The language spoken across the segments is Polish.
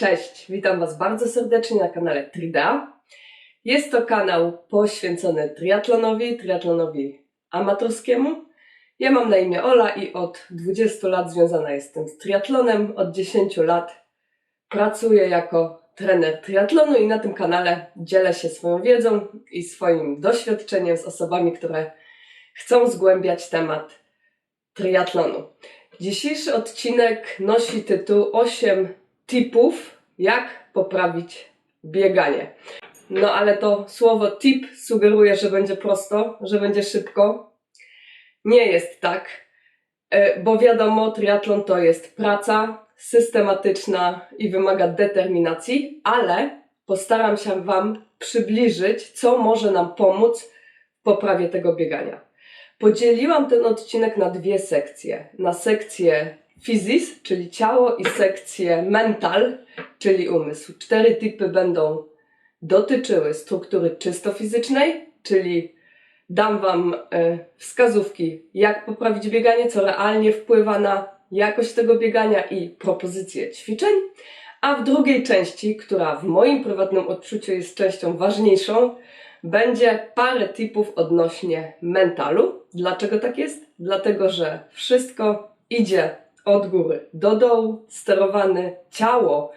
Cześć, witam Was bardzo serdecznie na kanale Trida. Jest to kanał poświęcony triatlonowi, triatlonowi amatorskiemu. Ja mam na imię Ola i od 20 lat związana jestem z triatlonem. Od 10 lat pracuję jako trener triatlonu i na tym kanale dzielę się swoją wiedzą i swoim doświadczeniem z osobami, które chcą zgłębiać temat triatlonu. Dzisiejszy odcinek nosi tytuł 8 tipów, jak poprawić bieganie. No ale to słowo tip sugeruje, że będzie prosto, że będzie szybko. Nie jest tak, e, bo wiadomo, triatlon to jest praca systematyczna i wymaga determinacji, ale postaram się Wam przybliżyć, co może nam pomóc w poprawie tego biegania. Podzieliłam ten odcinek na dwie sekcje. Na sekcję physis, czyli ciało, i sekcję mental, czyli umysł. Cztery typy będą dotyczyły struktury czysto fizycznej, czyli dam Wam e, wskazówki, jak poprawić bieganie, co realnie wpływa na jakość tego biegania i propozycje ćwiczeń. A w drugiej części, która w moim prywatnym odczuciu jest częścią ważniejszą, będzie parę tipów odnośnie mentalu. Dlaczego tak jest? Dlatego, że wszystko idzie od góry do dołu, sterowane ciało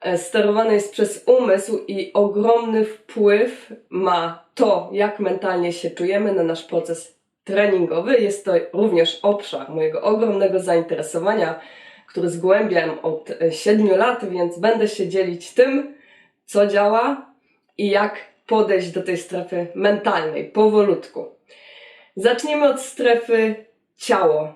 e, sterowane jest przez umysł i ogromny wpływ ma to, jak mentalnie się czujemy na nasz proces treningowy. Jest to również obszar mojego ogromnego zainteresowania, który zgłębiam od 7 lat, więc będę się dzielić tym, co działa i jak podejść do tej strefy mentalnej powolutku. Zacznijmy od strefy ciało.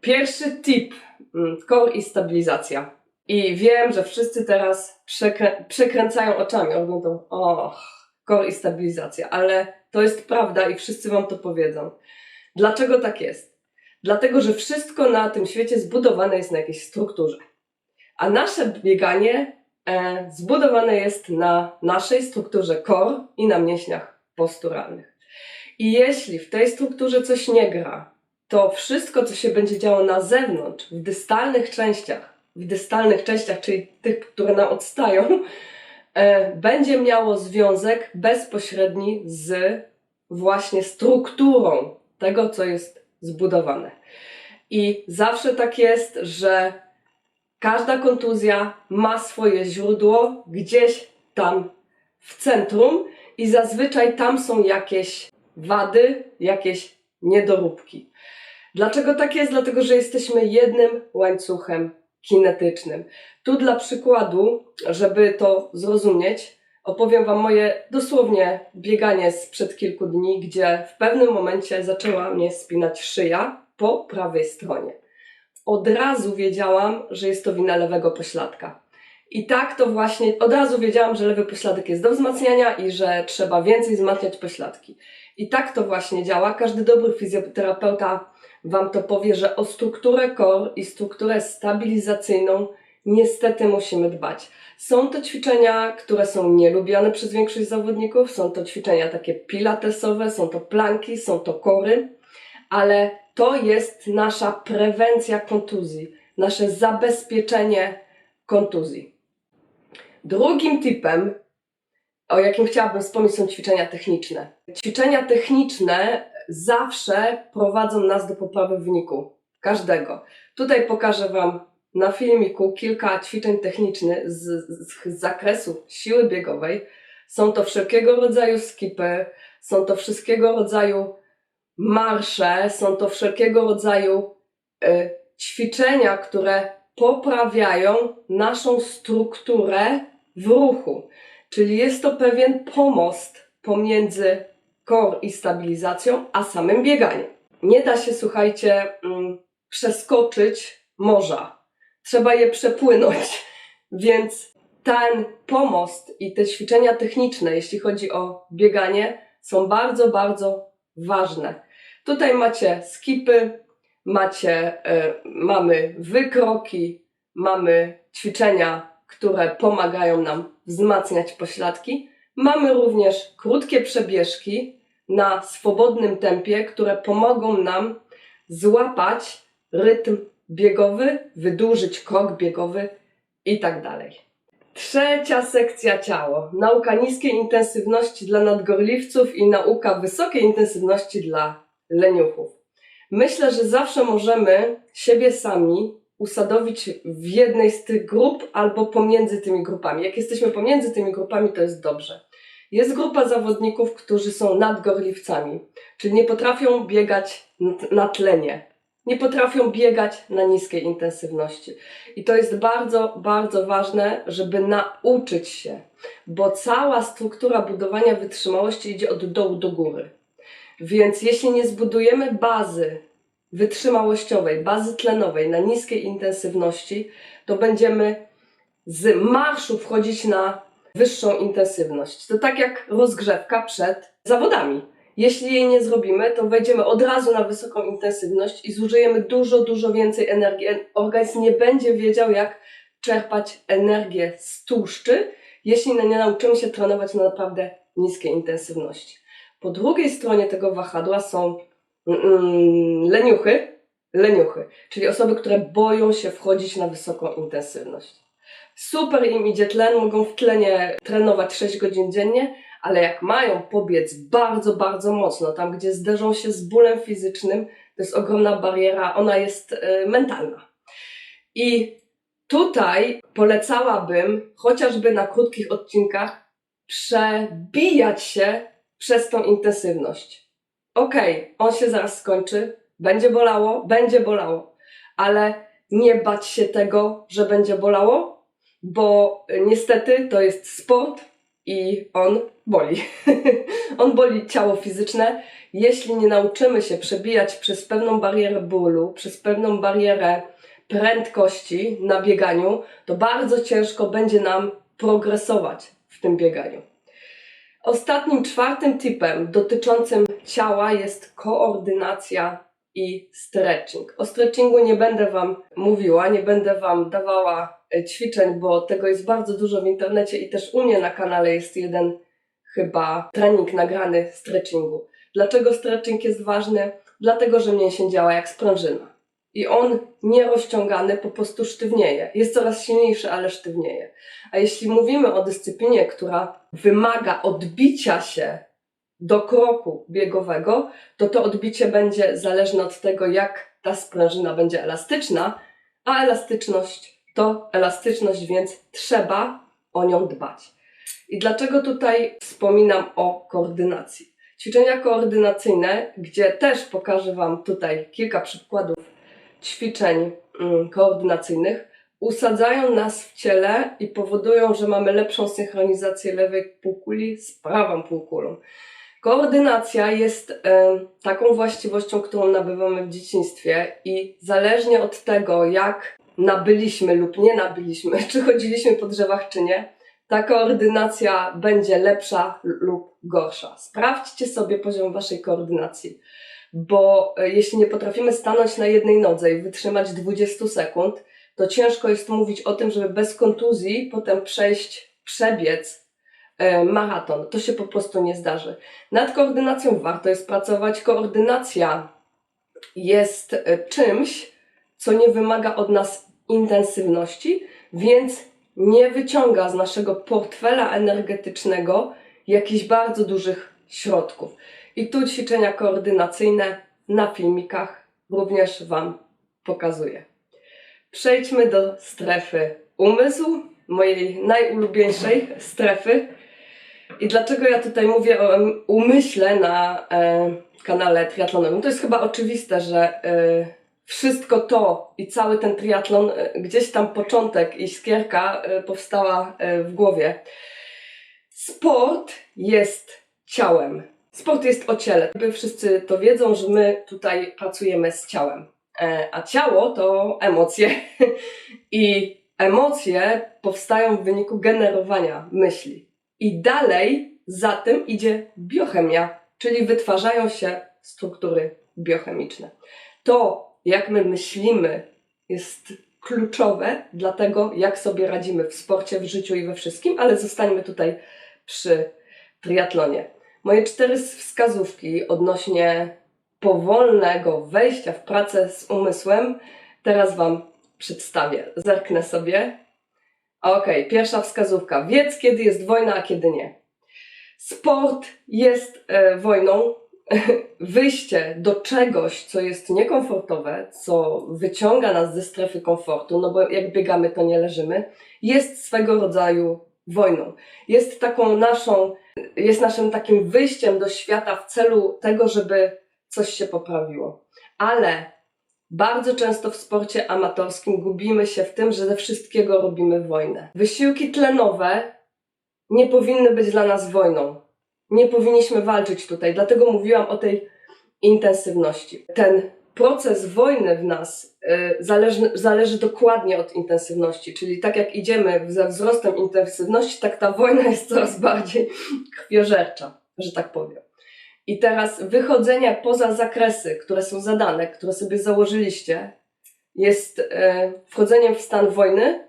Pierwszy tip, mm, core i stabilizacja. I wiem, że wszyscy teraz przekrę przekręcają oczami, oglądają, och, core i stabilizacja, ale to jest prawda i wszyscy Wam to powiedzą. Dlaczego tak jest? Dlatego, że wszystko na tym świecie zbudowane jest na jakiejś strukturze. A nasze bieganie e, zbudowane jest na naszej strukturze core i na mięśniach posturalnych. I jeśli w tej strukturze coś nie gra, to wszystko, co się będzie działo na zewnątrz, w dystalnych częściach, w dystalnych częściach, czyli tych, które nam odstają, e, będzie miało związek bezpośredni z właśnie strukturą tego, co jest zbudowane. I zawsze tak jest, że każda kontuzja ma swoje źródło gdzieś tam w centrum i zazwyczaj tam są jakieś wady, jakieś niedoróbki. Dlaczego tak jest? Dlatego, że jesteśmy jednym łańcuchem kinetycznym. Tu dla przykładu, żeby to zrozumieć, opowiem Wam moje dosłownie bieganie sprzed kilku dni, gdzie w pewnym momencie zaczęła mnie spinać szyja po prawej stronie. Od razu wiedziałam, że jest to wina lewego pośladka. I tak to właśnie, od razu wiedziałam, że lewy pośladek jest do wzmacniania i że trzeba więcej wzmacniać pośladki. I tak to właśnie działa. Każdy dobry fizjoterapeuta Wam to powie, że o strukturę core i strukturę stabilizacyjną niestety musimy dbać. Są to ćwiczenia, które są nielubiane przez większość zawodników, są to ćwiczenia takie pilatesowe, są to planki, są to kory, ale to jest nasza prewencja kontuzji, nasze zabezpieczenie kontuzji. Drugim typem, o jakim chciałabym wspomnieć, są ćwiczenia techniczne. Ćwiczenia techniczne zawsze prowadzą nas do poprawy wyniku każdego. Tutaj pokażę Wam na filmiku kilka ćwiczeń technicznych z, z, z zakresu siły biegowej. Są to wszelkiego rodzaju skipy, są to wszystkiego rodzaju marsze, są to wszelkiego rodzaju y, ćwiczenia, które poprawiają naszą strukturę w ruchu. Czyli jest to pewien pomost pomiędzy core i stabilizacją, a samym bieganiem. Nie da się, słuchajcie, mm, przeskoczyć morza. Trzeba je przepłynąć. Więc ten pomost i te ćwiczenia techniczne, jeśli chodzi o bieganie, są bardzo, bardzo ważne. Tutaj macie skipy, macie, y, mamy wykroki, mamy ćwiczenia, które pomagają nam wzmacniać pośladki. Mamy również krótkie przebieżki na swobodnym tempie, które pomogą nam złapać rytm biegowy, wydłużyć krok biegowy i tak dalej. Trzecia sekcja ciało. Nauka niskiej intensywności dla nadgorliwców i nauka wysokiej intensywności dla leniuchów. Myślę, że zawsze możemy siebie sami usadowić w jednej z tych grup albo pomiędzy tymi grupami. Jak jesteśmy pomiędzy tymi grupami, to jest dobrze. Jest grupa zawodników, którzy są nadgorliwcami, czyli nie potrafią biegać na tlenie, nie potrafią biegać na niskiej intensywności. I to jest bardzo, bardzo ważne, żeby nauczyć się, bo cała struktura budowania wytrzymałości idzie od dołu do góry. Więc jeśli nie zbudujemy bazy wytrzymałościowej, bazy tlenowej na niskiej intensywności, to będziemy z marszu wchodzić na wyższą intensywność. To tak jak rozgrzewka przed zawodami. Jeśli jej nie zrobimy, to wejdziemy od razu na wysoką intensywność i zużyjemy dużo, dużo więcej energii. Organizm nie będzie wiedział, jak czerpać energię z tłuszczy, jeśli nie nauczymy się trenować na naprawdę niskiej intensywności. Po drugiej stronie tego wahadła są mm, leniuchy, leniuchy, czyli osoby, które boją się wchodzić na wysoką intensywność. Super im idzie tlen, mogą w tlenie trenować 6 godzin dziennie, ale jak mają pobiec bardzo, bardzo mocno, tam gdzie zderzą się z bólem fizycznym, to jest ogromna bariera, ona jest y, mentalna. I tutaj polecałabym chociażby na krótkich odcinkach przebijać się przez tą intensywność. Okej, okay, on się zaraz skończy, będzie bolało, będzie bolało, ale nie bać się tego, że będzie bolało, bo niestety to jest sport i on boli. on boli ciało fizyczne. Jeśli nie nauczymy się przebijać przez pewną barierę bólu, przez pewną barierę prędkości na bieganiu, to bardzo ciężko będzie nam progresować w tym bieganiu. Ostatnim, czwartym tipem dotyczącym ciała jest koordynacja i stretching. O stretchingu nie będę Wam mówiła, nie będę Wam dawała e, ćwiczeń, bo tego jest bardzo dużo w internecie i też u mnie na kanale jest jeden chyba trening nagrany stretchingu. Dlaczego stretching jest ważny? Dlatego, że mięsień działa jak sprężyna. I on nierozciągany po prostu sztywnieje. Jest coraz silniejszy, ale sztywnieje. A jeśli mówimy o dyscyplinie, która wymaga odbicia się do kroku biegowego, to to odbicie będzie zależne od tego, jak ta sprężyna będzie elastyczna, a elastyczność to elastyczność, więc trzeba o nią dbać. I dlaczego tutaj wspominam o koordynacji? Ćwiczenia koordynacyjne, gdzie też pokażę Wam tutaj kilka przykładów ćwiczeń mm, koordynacyjnych, usadzają nas w ciele i powodują, że mamy lepszą synchronizację lewej półkuli z prawą półkulą. Koordynacja jest taką właściwością, którą nabywamy w dzieciństwie i zależnie od tego, jak nabyliśmy lub nie nabyliśmy, czy chodziliśmy po drzewach, czy nie, ta koordynacja będzie lepsza lub gorsza. Sprawdźcie sobie poziom waszej koordynacji, bo e, jeśli nie potrafimy stanąć na jednej nodze i wytrzymać 20 sekund, to ciężko jest mówić o tym, żeby bez kontuzji potem przejść, przebiec e, maraton. To się po prostu nie zdarzy. Nad koordynacją warto jest pracować. Koordynacja jest e, czymś, co nie wymaga od nas intensywności, więc nie wyciąga z naszego portfela energetycznego jakichś bardzo dużych środków. I tu ćwiczenia koordynacyjne na filmikach również Wam pokazuję. Przejdźmy do strefy umysł, mojej najulubieńszej strefy. I dlaczego ja tutaj mówię o umyśle na e, kanale triatlonowym? To jest chyba oczywiste, że e, wszystko to i cały ten triatlon, e, gdzieś tam początek i skierka e, powstała e, w głowie. Sport jest ciałem. Sport jest o ciele. Wszyscy to wiedzą, że my tutaj pracujemy z ciałem. A ciało to emocje. I emocje powstają w wyniku generowania myśli. I dalej za tym idzie biochemia, czyli wytwarzają się struktury biochemiczne. To, jak my myślimy, jest kluczowe dla tego, jak sobie radzimy w sporcie, w życiu i we wszystkim, ale zostańmy tutaj przy triatlonie. Moje cztery wskazówki odnośnie powolnego wejścia w pracę z umysłem teraz Wam przedstawię. Zerknę sobie Okej, pierwsza wskazówka. Wiedz, kiedy jest wojna, a kiedy nie. Sport jest e, wojną. Wyjście do czegoś, co jest niekomfortowe, co wyciąga nas ze strefy komfortu, no bo jak biegamy, to nie leżymy, jest swego rodzaju wojną. Jest taką naszą, jest naszym takim wyjściem do świata w celu tego, żeby coś się poprawiło. Ale bardzo często w sporcie amatorskim gubimy się w tym, że ze wszystkiego robimy wojnę. Wysiłki tlenowe nie powinny być dla nas wojną. Nie powinniśmy walczyć tutaj, dlatego mówiłam o tej intensywności. Ten proces wojny w nas y, zależy, zależy dokładnie od intensywności, czyli tak jak idziemy ze wzrostem intensywności, tak ta wojna jest coraz bardziej krwiożercza, że tak powiem. I teraz wychodzenie poza zakresy, które są zadane, które sobie założyliście, jest e, wchodzeniem w stan wojny,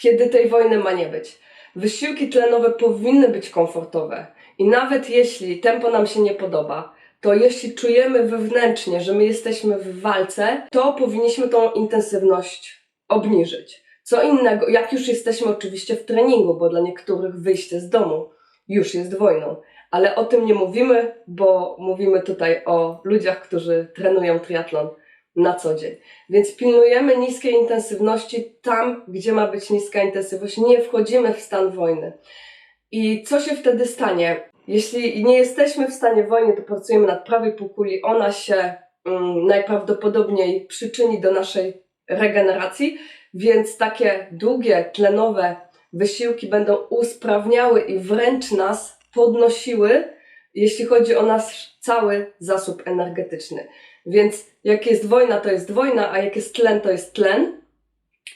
kiedy tej wojny ma nie być. Wysiłki tlenowe powinny być komfortowe. I nawet jeśli tempo nam się nie podoba, to jeśli czujemy wewnętrznie, że my jesteśmy w walce, to powinniśmy tą intensywność obniżyć. Co innego, jak już jesteśmy oczywiście w treningu, bo dla niektórych wyjście z domu już jest wojną ale o tym nie mówimy, bo mówimy tutaj o ludziach, którzy trenują triatlon na co dzień. Więc pilnujemy niskiej intensywności tam, gdzie ma być niska intensywność. Nie wchodzimy w stan wojny. I co się wtedy stanie? Jeśli nie jesteśmy w stanie wojny, to pracujemy nad prawej półkuli. Ona się mm, najprawdopodobniej przyczyni do naszej regeneracji, więc takie długie, tlenowe wysiłki będą usprawniały i wręcz nas podnosiły, jeśli chodzi o nasz cały zasób energetyczny. Więc jak jest wojna, to jest wojna, a jak jest tlen, to jest tlen.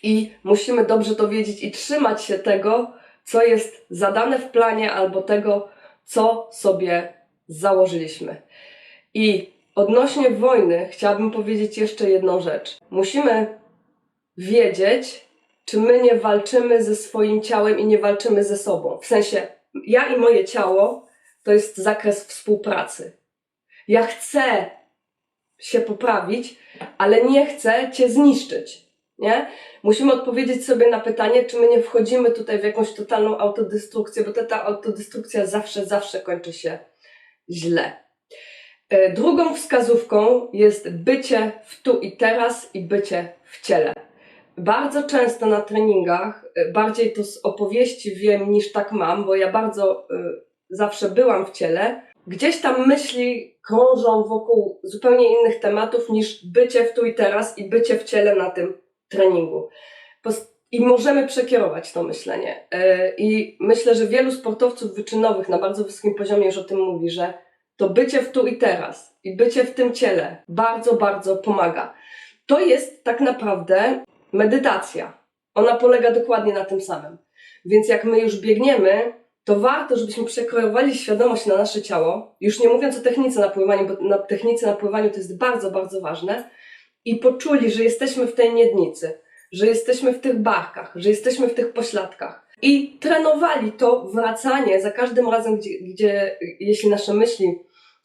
I musimy dobrze to wiedzieć i trzymać się tego, co jest zadane w planie, albo tego, co sobie założyliśmy. I odnośnie wojny chciałabym powiedzieć jeszcze jedną rzecz. Musimy wiedzieć, czy my nie walczymy ze swoim ciałem i nie walczymy ze sobą. W sensie, ja i moje ciało to jest zakres współpracy. Ja chcę się poprawić, ale nie chcę cię zniszczyć. Nie? Musimy odpowiedzieć sobie na pytanie, czy my nie wchodzimy tutaj w jakąś totalną autodestrukcję, bo ta, ta autodestrukcja zawsze, zawsze kończy się źle. E, Drugą wskazówką jest bycie w tu i teraz i bycie w ciele. Bardzo często na treningach, y, bardziej to z opowieści wiem niż tak mam, bo ja bardzo y, zawsze byłam w ciele, gdzieś tam myśli krążą wokół zupełnie innych tematów niż bycie w tu i teraz i bycie w ciele na tym treningu. I możemy przekierować to myślenie. Y, I myślę, że wielu sportowców wyczynowych na bardzo wysokim poziomie już o tym mówi, że to bycie w tu i teraz i bycie w tym ciele bardzo, bardzo pomaga. To jest tak naprawdę medytacja. Ona polega dokładnie na tym samym. Więc jak my już biegniemy, to warto, żebyśmy przekrojowali świadomość na nasze ciało, już nie mówiąc o technice na pływaniu, bo na technice na pływaniu to jest bardzo, bardzo ważne, i poczuli, że jesteśmy w tej miednicy, że jesteśmy w tych barkach, że jesteśmy w tych pośladkach. I trenowali to wracanie za każdym razem, gdzie, gdzie jeśli nasze myśli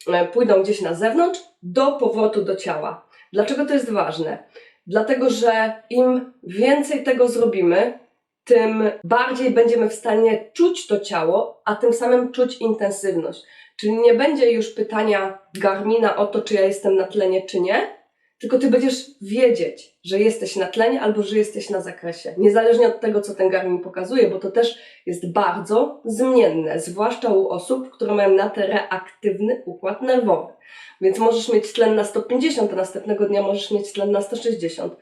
e, pójdą gdzieś na zewnątrz, do powrotu do ciała. Dlaczego to jest ważne? Dlatego, że im więcej tego zrobimy, tym bardziej będziemy w stanie czuć to ciało, a tym samym czuć intensywność. Czyli nie będzie już pytania Garmina o to, czy ja jestem na tlenie, czy nie, tylko ty będziesz wiedzieć, że jesteś na tlenie albo że jesteś na zakresie. Niezależnie od tego, co ten Garmin pokazuje, bo to też jest bardzo zmienne, zwłaszcza u osób, które mają nadreaktywny układ nerwowy. Więc możesz mieć tlen na 150, a następnego dnia możesz mieć tlen na 160.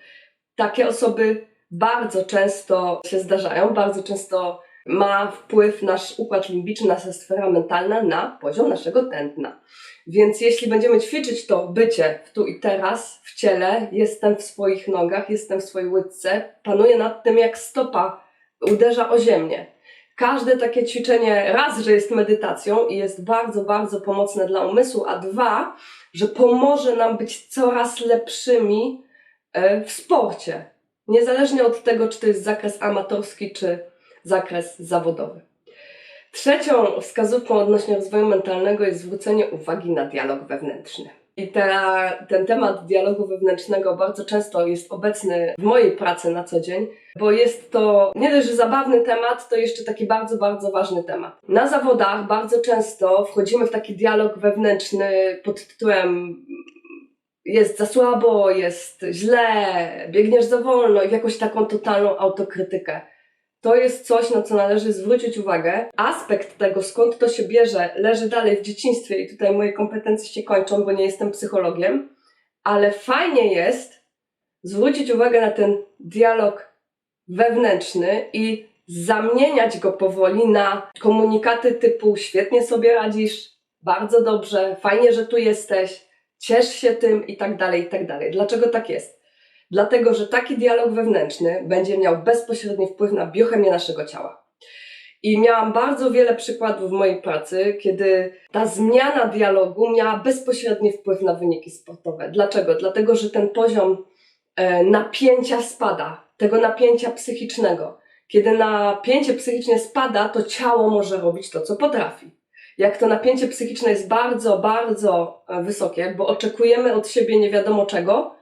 Takie osoby bardzo często się zdarzają, bardzo często ma wpływ nasz układ limbiczny, nasza sfera mentalna na poziom naszego tętna. Więc jeśli będziemy ćwiczyć to bycie w tu i teraz, w ciele, jestem w swoich nogach, jestem w swojej łydce, panuję nad tym jak stopa uderza o ziemię. Każde takie ćwiczenie, raz, że jest medytacją i jest bardzo, bardzo pomocne dla umysłu, a dwa, że pomoże nam być coraz lepszymi e, w sporcie. Niezależnie od tego, czy to jest zakres amatorski, czy zakres zawodowy. Trzecią wskazówką odnośnie rozwoju mentalnego jest zwrócenie uwagi na dialog wewnętrzny. I ten temat dialogu wewnętrznego bardzo często jest obecny w mojej pracy na co dzień, bo jest to nie dość, że zabawny temat, to jeszcze taki bardzo, bardzo ważny temat. Na zawodach bardzo często wchodzimy w taki dialog wewnętrzny pod tytułem jest za słabo, jest źle, biegniesz za wolno i w jakąś taką totalną autokrytykę. To jest coś, na co należy zwrócić uwagę. Aspekt tego, skąd to się bierze, leży dalej w dzieciństwie i tutaj moje kompetencje się kończą, bo nie jestem psychologiem, ale fajnie jest zwrócić uwagę na ten dialog wewnętrzny i zamieniać go powoli na komunikaty typu świetnie sobie radzisz, bardzo dobrze, fajnie, że tu jesteś, ciesz się tym i tak dalej, i tak dalej. Dlaczego tak jest? Dlatego, że taki dialog wewnętrzny będzie miał bezpośredni wpływ na biochemię naszego ciała. I miałam bardzo wiele przykładów w mojej pracy, kiedy ta zmiana dialogu miała bezpośredni wpływ na wyniki sportowe. Dlaczego? Dlatego, że ten poziom e, napięcia spada, tego napięcia psychicznego. Kiedy napięcie psychiczne spada, to ciało może robić to, co potrafi. Jak to napięcie psychiczne jest bardzo, bardzo e, wysokie, bo oczekujemy od siebie nie wiadomo czego,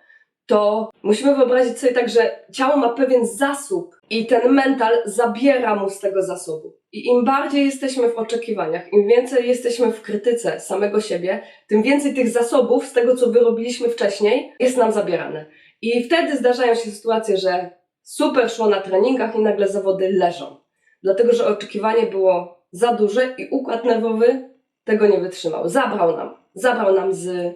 to musimy wyobrazić sobie tak, że ciało ma pewien zasób i ten mental zabiera mu z tego zasobu. I im bardziej jesteśmy w oczekiwaniach, im więcej jesteśmy w krytyce samego siebie, tym więcej tych zasobów z tego, co wyrobiliśmy wcześniej, jest nam zabierane. I wtedy zdarzają się sytuacje, że super szło na treningach i nagle zawody leżą. Dlatego, że oczekiwanie było za duże i układ nerwowy tego nie wytrzymał. Zabrał nam, zabrał nam z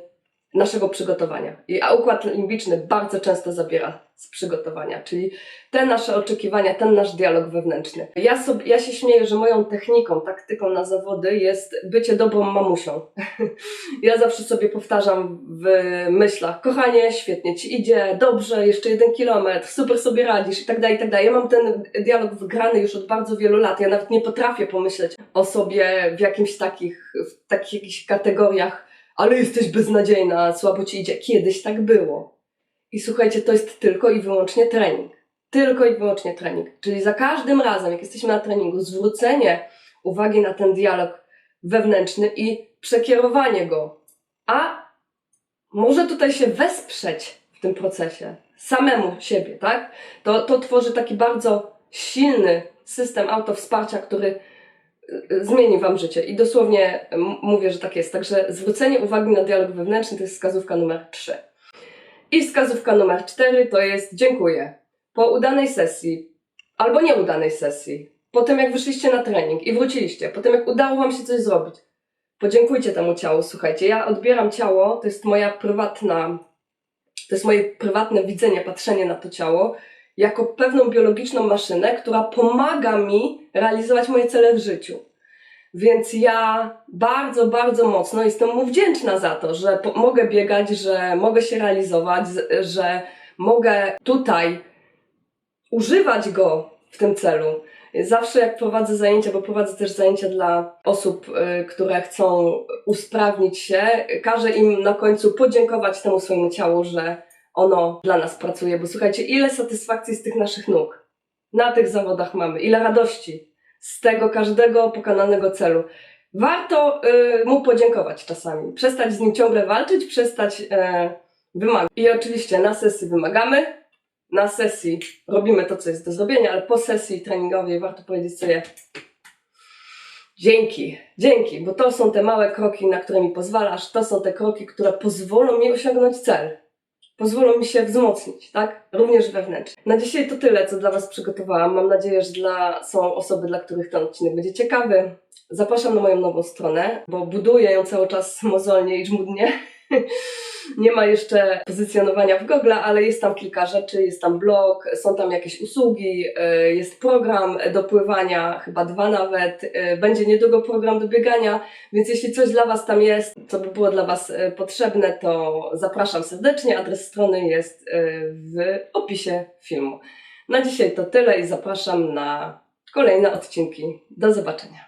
naszego przygotowania. I a układ limbiczny bardzo często zabiera z przygotowania, czyli te nasze oczekiwania, ten nasz dialog wewnętrzny. Ja, sobie, ja się śmieję, że moją techniką, taktyką na zawody jest bycie dobrą mamusią. ja zawsze sobie powtarzam w myślach, kochanie, świetnie ci idzie, dobrze, jeszcze jeden kilometr, super sobie radzisz i tak dalej, i tak dalej. Ja mam ten dialog wygrany już od bardzo wielu lat. Ja nawet nie potrafię pomyśleć o sobie w jakimś takich, w takich jakichś kategoriach ale jesteś beznadziejna, słabo ci idzie. Kiedyś tak było. I słuchajcie, to jest tylko i wyłącznie trening. Tylko i wyłącznie trening. Czyli za każdym razem, jak jesteśmy na treningu, zwrócenie uwagi na ten dialog wewnętrzny i przekierowanie go. A może tutaj się wesprzeć w tym procesie, samemu siebie, tak? To, to tworzy taki bardzo silny system autowsparcia, który zmieni Wam życie. I dosłownie mówię, że tak jest. Także zwrócenie uwagi na dialog wewnętrzny to jest wskazówka numer 3. I wskazówka numer 4 to jest dziękuję. Po udanej sesji, albo nieudanej sesji, po tym jak wyszliście na trening i wróciliście, po tym jak udało Wam się coś zrobić, podziękujcie temu ciału. Słuchajcie, ja odbieram ciało, to jest moja prywatna, to jest moje prywatne widzenie, patrzenie na to ciało jako pewną biologiczną maszynę, która pomaga mi realizować moje cele w życiu. Więc ja bardzo, bardzo mocno jestem mu wdzięczna za to, że mogę biegać, że mogę się realizować, że mogę tutaj używać go w tym celu. Zawsze jak prowadzę zajęcia, bo prowadzę też zajęcia dla osób, y, które chcą usprawnić się, każę im na końcu podziękować temu swojemu ciału, że ono dla nas pracuje, bo słuchajcie, ile satysfakcji z tych naszych nóg. Na tych zawodach mamy, ile radości z tego każdego pokonanego celu. Warto y, mu podziękować czasami, przestać z nim ciągle walczyć, przestać y, wymagać. I oczywiście na sesji wymagamy, na sesji robimy to, co jest do zrobienia, ale po sesji treningowej warto powiedzieć sobie dzięki, dzięki, bo to są te małe kroki, na które mi pozwalasz, to są te kroki, które pozwolą mi osiągnąć cel pozwolą mi się wzmocnić, tak? Również wewnętrznie. Na dzisiaj to tyle, co dla Was przygotowałam. Mam nadzieję, że dla, są osoby, dla których ten odcinek będzie ciekawy. Zapraszam na moją nową stronę, bo buduję ją cały czas mozolnie i żmudnie. Nie ma jeszcze pozycjonowania w Google, ale jest tam kilka rzeczy, jest tam blog, są tam jakieś usługi, y, jest program do pływania, chyba dwa nawet, y, będzie niedługo program do biegania, więc jeśli coś dla Was tam jest, co by było dla Was y, potrzebne, to zapraszam serdecznie. Adres strony jest w opisie filmu. Na dzisiaj to tyle i zapraszam na kolejne odcinki. Do zobaczenia.